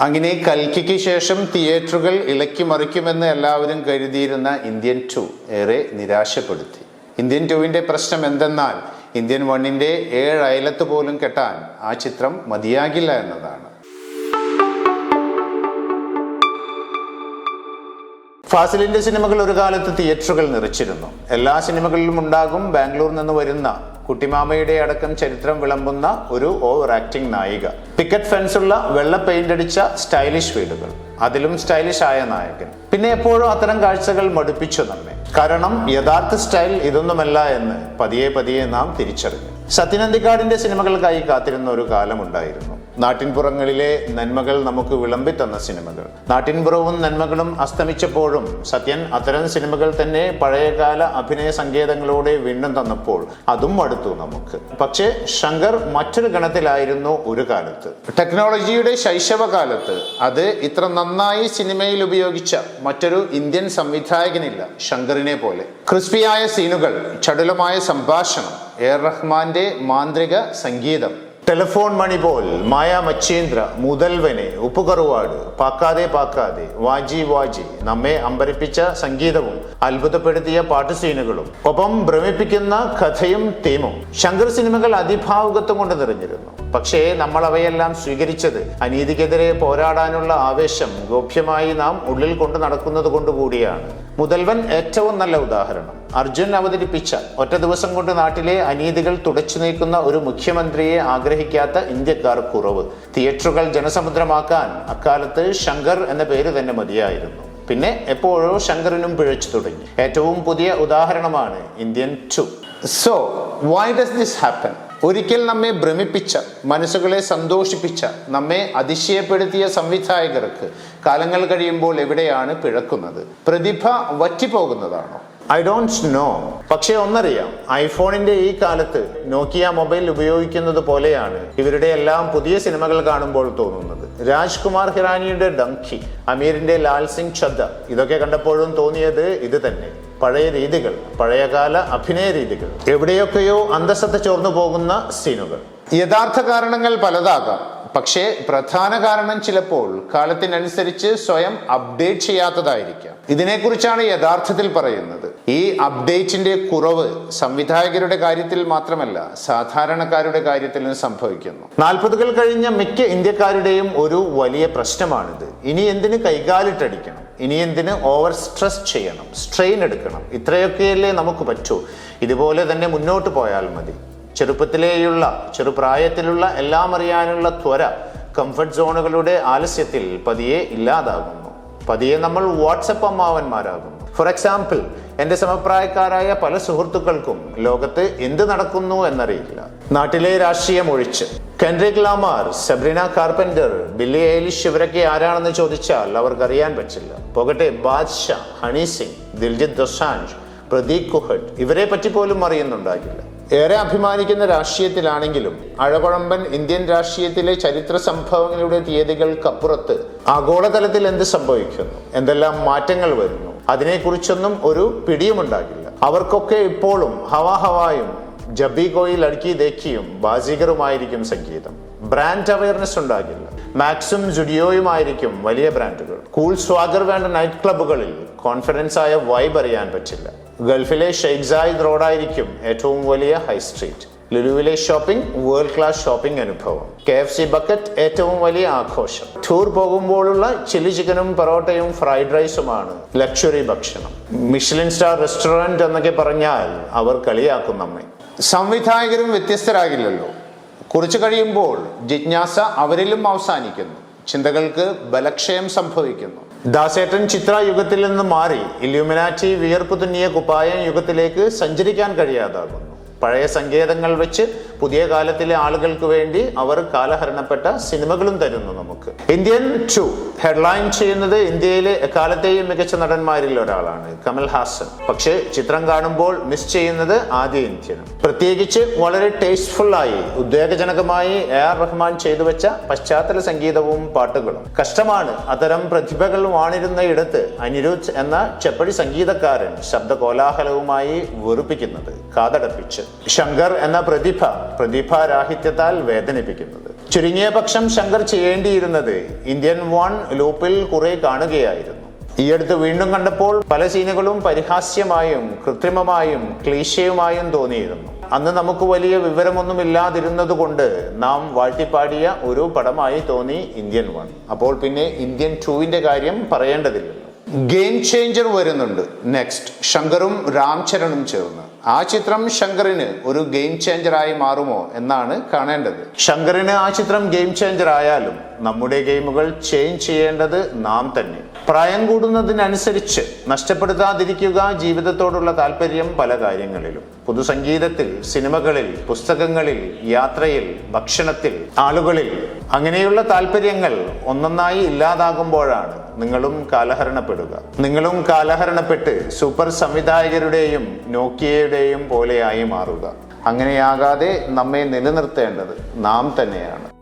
അങ്ങനെ കൽക്കിക്ക് ശേഷം തിയേറ്ററുകൾ ഇളക്കി മറിക്കുമെന്ന് എല്ലാവരും കരുതിയിരുന്ന ഇന്ത്യൻ ടു ഏറെ നിരാശപ്പെടുത്തി. ഇന്ത്യൻ ടുവിന്റെ പ്രശ്നം എന്തെന്നാൽ ഇന്ത്യൻ വണ്ണിന്റെ ഏഴ് അയലത്ത് പോലും കെട്ടാൻ ആ ചിത്രം മതിയാകില്ല എന്നതാണ്. ഫാസിലിന്റെ സിനിമകൾ ഒരു കാലത്ത് തിയേറ്ററുകൾ നിറച്ചിരുന്നു. എല്ലാ സിനിമകളിലും ഉണ്ടാകും ബാംഗ്ലൂർ നിന്ന് വരുന്ന കുട്ടിമാമയുടെ അടക്കം ചരിത്രം വിളമ്പുന്ന ഒരു ഓവർ ആക്ടിംഗ് നായിക. പിക്കറ്റ് ഫെൻസുള്ള വെള്ള പെയിന്റ് അടിച്ച സ്റ്റൈലിഷ് വീടുകൾ. അതിലും സ്റ്റൈലിഷ് ആയ നായകൻ. പിന്നെ എപ്പോഴും അത്തരം കാഴ്ചകൾ മടുപ്പിച്ചു നമ്മെ. കാരണം യഥാർത്ഥ സ്റ്റൈൽ ഇതൊന്നുമല്ല എന്ന് പതിയെ പതിയെ നാം തിരിച്ചറിഞ്ഞു. സത്യനന്ദിക്കാടിന്റെ സിനിമകൾക്കായി കാത്തിരുന്ന ഒരു കാലമുണ്ടായിരുന്നു. നാട്ടിൻപുറങ്ങളിലെ നന്മകൾ നമുക്ക് വിളമ്പി തന്ന സിനിമകൾ. നാട്ടിൻപുറവും നന്മകളും അസ്തമിച്ചപ്പോഴും സത്യൻ അത്തരം സിനിമകൾ തന്നെ പഴയകാല അഭിനയ സങ്കേതങ്ങളോടെ വീണ്ടും തന്നപ്പോൾ അതും അടുത്തു നമുക്ക്. പക്ഷേ ശങ്കർ മറ്റൊരു ഗണത്തിലായിരുന്നു ഒരു കാലത്ത്. ടെക്നോളജിയുടെ ശൈശവകാലത്ത് അത് ഇത്ര നന്നായി സിനിമയിൽ ഉപയോഗിച്ച മറ്റൊരു ഇന്ത്യൻ സംവിധായകനില്ല ശങ്കറിനെ പോലെ. ക്രിസ്പിയായ സീനുകൾ ചടുലമായ സംഭാഷണം എ റഹ്മാന്റെ മാന്ത്രിക സംഗീതം ടെലിഫോൺ മണി പോൽ മായ മച്ചേന്ദ്ര മുതൽവനെ ഉപ്പുകറുവാട് പാക്കാതെ പാക്കാതെ വാജി വാജി നമ്മെ അമ്പരപ്പിച്ച സംഗീതവും അത്ഭുതപ്പെടുത്തിയ പാട്ട് സീനുകളും ഒപ്പം ഭ്രമിപ്പിക്കുന്ന കഥയും തീമും. ശങ്കർ സിനിമകൾ അതിഭാവുകത്വം കൊണ്ട് നിറഞ്ഞിരുന്നു. പക്ഷേ നമ്മൾ അവയെല്ലാം സ്വീകരിച്ചത് അനീതിക്കെതിരെ പോരാടാനുള്ള ആവേശം ഗോപ്യമായി നാം ഉള്ളിൽ കൊണ്ട് നടക്കുന്നത് കൊണ്ടുകൂടിയാണ് മുതൽവൻ ഏറ്റവും നല്ല ഉദാഹരണം. അർജുൻ അവതരിപ്പിച്ച ഒറ്റ ദിവസം കൊണ്ട് നാട്ടിലെ അനീതികൾ തുടച്ചു നീക്കുന്ന ഒരു മുഖ്യമന്ത്രിയെ ആഗ്രഹിക്കാത്ത ഇന്ത്യക്കാർ കുറവ്. തിയേറ്ററുകൾ ജനസമുദ്രമാക്കാൻ അക്കാലത്ത് ശങ്കർ എന്ന പേര് തന്നെ മതിയായിരുന്നു. പിന്നെ എപ്പോഴോ ശങ്കറിനും പിഴച്ചു തുടങ്ങി. ഏറ്റവും പുതിയ ഉദാഹരണമാണ് Indian two. So why does this happen ഒരിക്കൽ നമ്മെ ഭ്രമിപ്പിച്ച മനസ്സുകളെ സന്തോഷിപ്പിച്ച നമ്മെ അതിശയപ്പെടുത്തിയ സംവിധായകർക്ക് കാലങ്ങൾ കഴിയുമ്പോൾ എവിടെയാണ് പിഴക്കുന്നത്? പ്രതിഭ വറ്റിപ്പോകുന്നതാണോ? ഐ ഡോണ്ട് നോ പക്ഷേ ഒന്നറിയാം ഐഫോണിന്റെ ഈ കാലത്ത് നോക്കിയ മൊബൈൽ ഉപയോഗിക്കുന്നത് പോലെയാണ് ഇവരുടെ എല്ലാം പുതിയ സിനിമകൾ കാണുമ്പോൾ തോന്നുന്നത്. രാജ്കുമാർ ഹിറാനിയുടെ ഡംഖി അമീറിന്റെ ലാൽ സിംഗ് ഛദ്ദ ഇതൊക്കെ കണ്ടപ്പോഴും തോന്നിയത് ഇത് തന്നെ. പഴയ രീതികൾ പഴയകാല അഭിനയ രീതികൾ എവിടെയൊക്കെയോ അന്തസ്സത്ത ചോർന്നു പോകുന്ന സീനുകൾ. യഥാർത്ഥ കാരണങ്ങൾ പലതാകാം. പക്ഷേ പ്രധാന കാരണം ചിലപ്പോൾ കാലത്തിനനുസരിച്ച് സ്വയം അപ്ഡേറ്റ് ചെയ്യാത്തതായിരിക്കാം. ഇതിനെക്കുറിച്ചാണ് യഥാർത്ഥത്തിൽ പറയുന്നത്. ഈ അപ്ഡേറ്റിന്റെ കുറവ് സംവിധായകരുടെ കാര്യത്തിൽ മാത്രമല്ല സാധാരണക്കാരുടെ കാര്യത്തിലും സംഭവിക്കുന്നു. നാൽപ്പതുകൾ കഴിഞ്ഞ മിക്ക ഇന്ത്യക്കാരുടെയും ഒരു വലിയ പ്രശ്നമാണിത്. ഇനി എന്തിന് കൈകാലിട്ടടിക്കണം? ഇനി എന്തിന് ഓവർ സ്ട്രെസ് ചെയ്യണം? സ്ട്രെയിൻ എടുക്കണം. ഇത്രയൊക്കെയല്ലേ നമുക്ക് പറ്റൂ. ഇതുപോലെ തന്നെ മുന്നോട്ട് പോയാൽ മതി. ചെറുപ്പത്തിലേയുള്ള ചെറുപ്രായത്തിലുള്ള എല്ലാം അറിയാനുള്ള ത്വര കംഫർട്ട് സോണുകളുടെ ആലസ്യത്തിൽ പതിയെ ഇല്ലാതാകുന്നു. പതിയെ നമ്മൾ വാട്സപ്പ് അമ്മാവന്മാരാകുന്നു. ഫോർ എക്സാമ്പിൾ എന്റെ സമപ്രായക്കാരായ പല സുഹൃത്തുക്കൾക്കും ലോകത്ത് എന്ത് നടക്കുന്നു എന്നറിയില്ല. നാട്ടിലെ രാഷ്ട്രീയം ഒഴിച്ച് Kendrick Lamar Sabrina Carpenter Billie Eilish ഇവരൊക്കെ ആരാണെന്ന് ചോദിച്ചാൽ അവർക്കറിയാൻ പറ്റില്ല. പോകട്ടെ ബാദ്ഷാ ഹണി സിംഗ് ദിൽജിത് ദൊസാഞ്ച് പ്രദീപ് കുഹട്ട് ഇവരെ പറ്റി പോലും അറിയുന്നുണ്ടാകില്ല. ഏറെ അഭിമാനിക്കുന്ന രാഷ്ട്രീയത്തിലാണെങ്കിലും അഴകുഴമ്പൻ ഇന്ത്യൻ രാഷ്ട്രീയത്തിലെ ചരിത്ര സംഭവങ്ങളുടെ തീയതികൾക്കപ്പുറത്ത് ആഗോളതലത്തിൽ എന്ത് സംഭവിക്കുന്നു? എന്തെല്ലാം മാറ്റങ്ങൾ വരുന്നു? അതിനെക്കുറിച്ചൊന്നും ഒരു പിടിയുമുണ്ടാകില്ല. അവർക്കൊക്കെ ഇപ്പോഴും ഹവാ ഹവായും ജബി കോയിൽ അടുക്കി ദേക്കിയും ബാസികറുമായിരിക്കും സംഗീതം. ബ്രാൻഡ് അവയർനെസ് ഉണ്ടാകില്ല. മാക്സും ജുഡിയോയുമായിരിക്കും വലിയ ബ്രാൻഡുകൾ. കൂൾ സ്വാഗർ വേണ്ട നൈറ്റ് ക്ലബ്ബുകളിൽ കോൺഫിഡൻസ് ആയ വൈബ് അറിയാൻ പറ്റില്ല. ഗൾഫിലെ ഷെയ്ഖ് റോഡായിരിക്കും ഏറ്റവും വലിയ ഹൈ സ്ട്രീറ്റ്. ലുലുവിലെ ഷോപ്പിംഗ് വേൾഡ് ക്ലാസ് ഷോപ്പിംഗ് അനുഭവം. കെ എഫ് സി ബക്കറ്റ് ഏറ്റവും വലിയ ആഘോഷം. ടൂർ പോകുമ്പോഴുള്ള ചില്ലി ചിക്കനും പൊറോട്ടയും ഫ്രൈഡ് റൈസുമാണ് ലക്ഷറി ഭക്ഷണം. മിഷലിൻ സ്റ്റാർ റെസ്റ്റോറന്റ് എന്നൊക്കെ പറഞ്ഞാൽ അവർ കളിയാക്കും നമ്മെ. സംവിധായകരും വ്യത്യസ്തരാകില്ലല്ലോ. കുറച്ചു കഴിയുമ്പോൾ ജിജ്ഞാസ അവരിലും അവസാനിക്കുന്നു. ചിന്തകൾക്ക് ബലക്ഷയം സംഭവിക്കുന്നു. ദാസേട്ടൻ ചിത്ര യുഗത്തിൽ നിന്ന് മാറി ഇല്യൂമിനാറ്റി വിയർപ്പ് തുന്നിയ കുപ്പായം യുഗത്തിലേക്ക് സഞ്ചരിക്കാൻ കഴിയാതാകുന്നു. പഴയ സങ്കേതങ്ങൾ വെച്ച് പുതിയ കാലത്തിലെ ആളുകൾക്ക് വേണ്ടി അവർ കാലഹരണപ്പെട്ട സിനിമകളും തരുന്നു നമുക്ക്. ഇന്ത്യൻ ടു ഹെഡ്ലൈൻ ചെയ്യുന്നത് ഇന്ത്യയിലെ എക്കാലത്തെയും മികച്ച നടന്മാരിൽ ഒരാളാണ് കമൽ ഹാസൻ. പക്ഷേ ചിത്രം കാണുമ്പോൾ മിസ് ചെയ്യുന്നത് ആദ്യ ഇന്ത്യനും പ്രത്യേകിച്ച് വളരെ ടേസ്റ്റ്ഫുള്ളായി ഉദ്വേഗജനകമായി എ ആർ റഹ്മാൻ ചെയ്തു വെച്ച പശ്ചാത്തല സംഗീതവും പാട്ടുകളും. കഷ്ടമാണ് അത്തരം പ്രതിഭകൾ വാണിരുന്ന ഇടത്ത് അനിരുദ്ധ് എന്ന ചെപ്പടി സംഗീതക്കാരൻ ശബ്ദ കോലാഹലവുമായി വെറുപ്പിക്കുന്നത്. കാതടപ്പിച്ച്. ശങ്കർ എന്ന പ്രതിഭ പ്രതിഭാരാഹിത്യത്താൽ വേദനിപ്പിക്കുന്നത്. ചുരുങ്ങിയ പക്ഷം ശങ്കർ ചെയ്യേണ്ടിയിരുന്നത് ഇന്ത്യൻ വൺ ലൂപ്പിൽ കുറെ കാണുകയായിരുന്നു. ഈ അടുത്ത് വീണ്ടും കണ്ടപ്പോൾ പല സീനുകളും പരിഹാസ്യമായും കൃത്രിമമായും ക്ലീശയുമായും തോന്നിയിരുന്നു. അന്ന് നമുക്ക് വലിയ വിവരമൊന്നുമില്ലാതിരുന്നത് കൊണ്ട് നാം വാഴ്ത്തിപ്പാടിയ ഒരു പടമായി തോന്നി ഇന്ത്യൻ വൺ. അപ്പോൾ പിന്നെ ഇന്ത്യൻ ടൂവിന്റെ കാര്യം പറയേണ്ടതില്ലല്ലോ. ഗെയിം ചേഞ്ചർ വരുന്നുണ്ട്. നെക്സ്റ്റ് ശങ്കറും രാംചരണും ചേർന്ന്. ആ ചിത്രം ശങ്കറിന് ഒരു ഗെയിം ചേഞ്ചറായി മാറുമോ എന്നാണ് കാണേണ്ടത്. ശങ്കറിന് ആ ചിത്രം ഗെയിം ചേഞ്ചർ ആയാലും നമ്മുടെ ഗെയിമുകൾ ചേഞ്ച് ചെയ്യേണ്ടത് നാം തന്നെ. പ്രായം കൂടുന്നതിനനുസരിച്ച് നഷ്ടപ്പെടുത്താതിരിക്കുക ജീവിതത്തോടുള്ള താല്പര്യം പല കാര്യങ്ങളിലും. പുതുസംഗീതത്തിൽ സിനിമകളിൽ പുസ്തകങ്ങളിൽ യാത്രയിൽ ഭക്ഷണത്തിൽ ആളുകളിൽ അങ്ങനെയുള്ള താല്പര്യങ്ങൾ ഒന്നൊന്നായി ഇല്ലാതാകുമ്പോഴാണ് നിങ്ങളും കാലഹരണപ്പെടുക. നിങ്ങളും കാലഹരണപ്പെട്ട് സൂപ്പർ സംവിധായകരുടെയും നോക്കിയയുടെയും പോലെയായി മാറുക. അങ്ങനെയാകാതെ നമ്മെ നിലനിർത്തേണ്ടത് നാം തന്നെയാണ്.